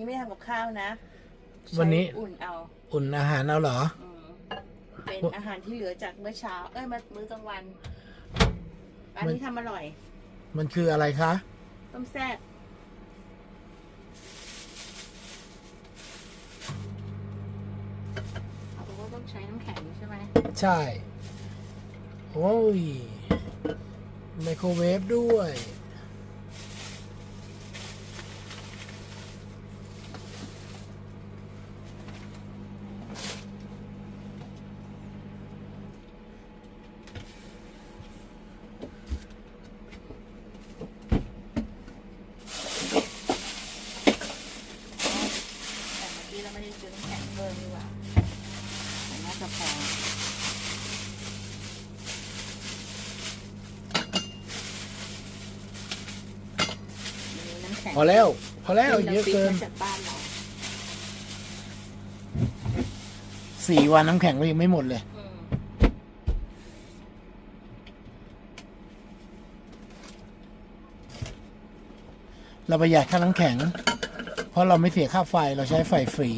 นี่ไม่ทำกับข้าวนะวันนี้ใช้อุ่นเอาอุ่นอาหารเอาเหรอ อืมเป็นอาหารที่เหลือจากเมื่อเช้า เอ้ยมามื้อกลางวัน อันนี้ทำอร่อย มันคืออะไรคะ ต้มแซ่บเอาบอกว่าต้องใช้น้ำแข็งใช่ไหมใช่ โอ้ย ไมโครเวฟด้วย แต่เมื่อกี้เราไม่ได้ซื้อน้ำแข็งเพิ่มดีกว่าแต่น่า จะพอมีน้ำแข็งพอแล้ว พอแล้วที่ราเยอะฟิตเกินมาจากบ้านเราสี่วันน้ำแข็งเรายังไม่หมดเลยอืมเราประหยัดค่าน้ำแข็ง เพราะเราไม่เสียค่าไฟเราใช้ไฟฟรี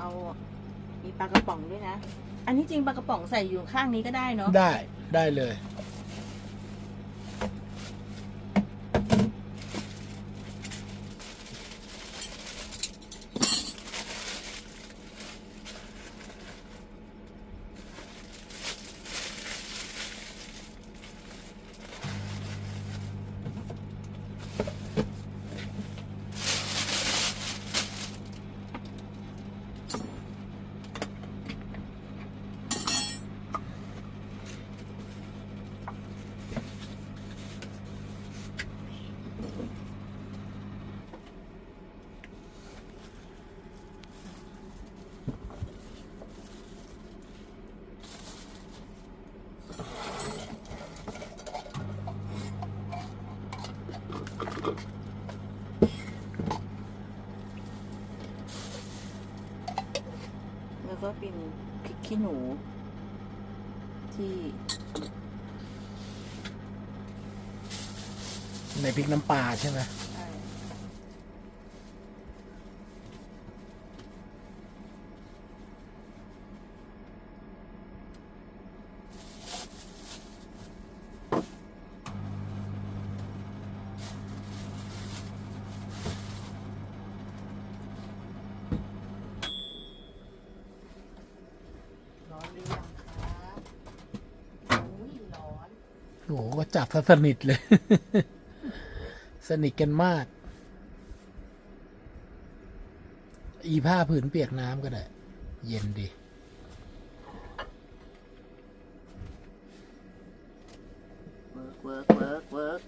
เอามีปลากระป๋องด้วยนะ อันนี้จริงปลากระป๋องใส่อยู่ข้างนี้ก็ได้เนาะได้ได้เลย แล้วก็เป็นพริกขี้หนู ที่ ในพริกน้ำปลาใช่ไหม ใช่ร้อนหรือยังครับอุ้ยร้อน โอ้โหก็จับสนิทเลย สนิทกันมาก อีผ้าผืนเปียกน้ำก็ได้ เย็นดีเวิร์กเวิร์กเวิร์กเวิร์ก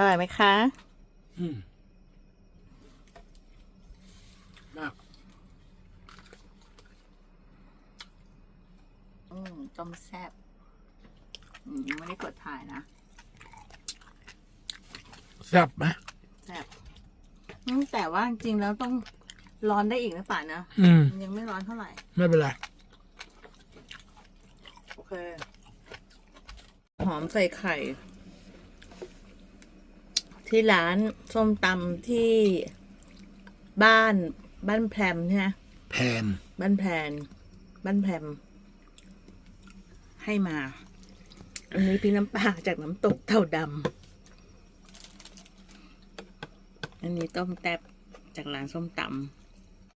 อร่อยไหมคะอืมมากอืมต้มแซ่บอืมยังไม่ได้กดถ่ายนะแซ่บไหมแซ่บอืมแต่ว่าจริงๆแล้วต้องร้อนได้อีกนะป่านะอืมมันยังไม่ร้อนเท่าไหร่ ไม่เป็นไร โอเค หอมใส่ไข่ ที่ร้านส้มตำที่บ้านบ้านแพรมใช่ไหมแพนบ้านแพนบ้านแพรมให้มา อันนี้พริกน้ำปลาจากน้ำตกเต่าดำอันนี้ต้มแตบจากร้านส้มตำ